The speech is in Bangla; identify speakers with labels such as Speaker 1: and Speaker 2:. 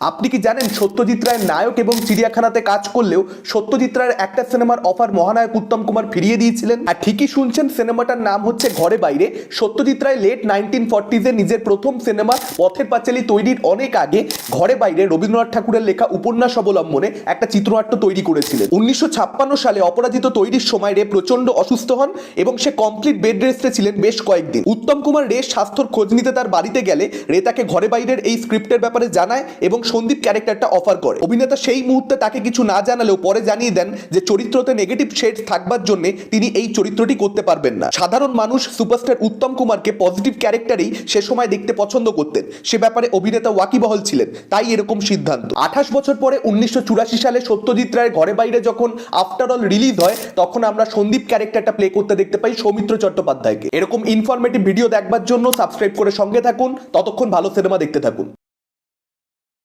Speaker 1: আপনি কি জানেন সত্যজিৎ রায়ের নায়ক এবং চিড়িয়াখানাতে কাজ করলেও সত্যজিৎ রায়ের একটা সিনেমার অফার মহানায়ক উত্তম কুমার ফিরিয়ে দিয়েছিলেন? আর ঠিকই শুনছেন, সিনেমাটার নাম হচ্ছে ঘরে বাইরে। সত্যজিৎ রায় লেট নাইনটিন ফর্টিজে নিজের প্রথম সিনেমা পথের পাঁচালী তৈরির অনেক আগে ঘরে বাইরে রবীন্দ্রনাথ ঠাকুরের লেখা উপন্যাস অবলম্বনে একটা চিত্রনাট্য তৈরি করেছিলেন। উনিশশো ছাপ্পান্ন সালে অপরাজিত তৈরির সময় রে প্রচণ্ড অসুস্থ হন এবং সে কমপ্লিট বেড রেস্টে ছিলেন বেশ কয়েকদিন। উত্তম কুমার রে স্বাস্থ্যর খোঁজ নিতে তার বাড়িতে গেলে রে তাকে ঘরে বাইরের এই স্ক্রিপ্টের ব্যাপারে জানায় এবং সন্দীপ ক্যারেক্টারটা অফার করে। অভিনেতা সেই মুহূর্তে তাকে কিছু না জানালেও পরে জানিয়ে দেন যে চরিত্রতে নেগেটিভ শেড থাকবার জন্য তিনি এই চরিত্রটি করতে পারবেন না। সাধারণ মানুষ সুপারস্টার উত্তম কুমারকে পজিটিভ ক্যারেক্টারেই সে সময় দেখতে পছন্দ করতেন। সে ব্যাপারে অভিনেতা ওয়াকিবহল ছিলেন, তাই এরকম সিদ্ধান্ত। আঠাশ বছর পরে উনিশশো চুরাশি সালে সত্যজিৎ রায়ের ঘরে বাইরে যখন আফটার অল রিলিজ হয়, তখন আমরা সন্দীপ ক্যারেক্টারটা প্লে করতে দেখতে পাই সৌমিত্র চট্টোপাধ্যায়কে। এরকম ইনফরমেটিভ ভিডিও দেখবার জন্য সাবস্ক্রাইব করে সঙ্গে থাকুন। ততক্ষণ ভালো সিনেমা দেখতে থাকুন।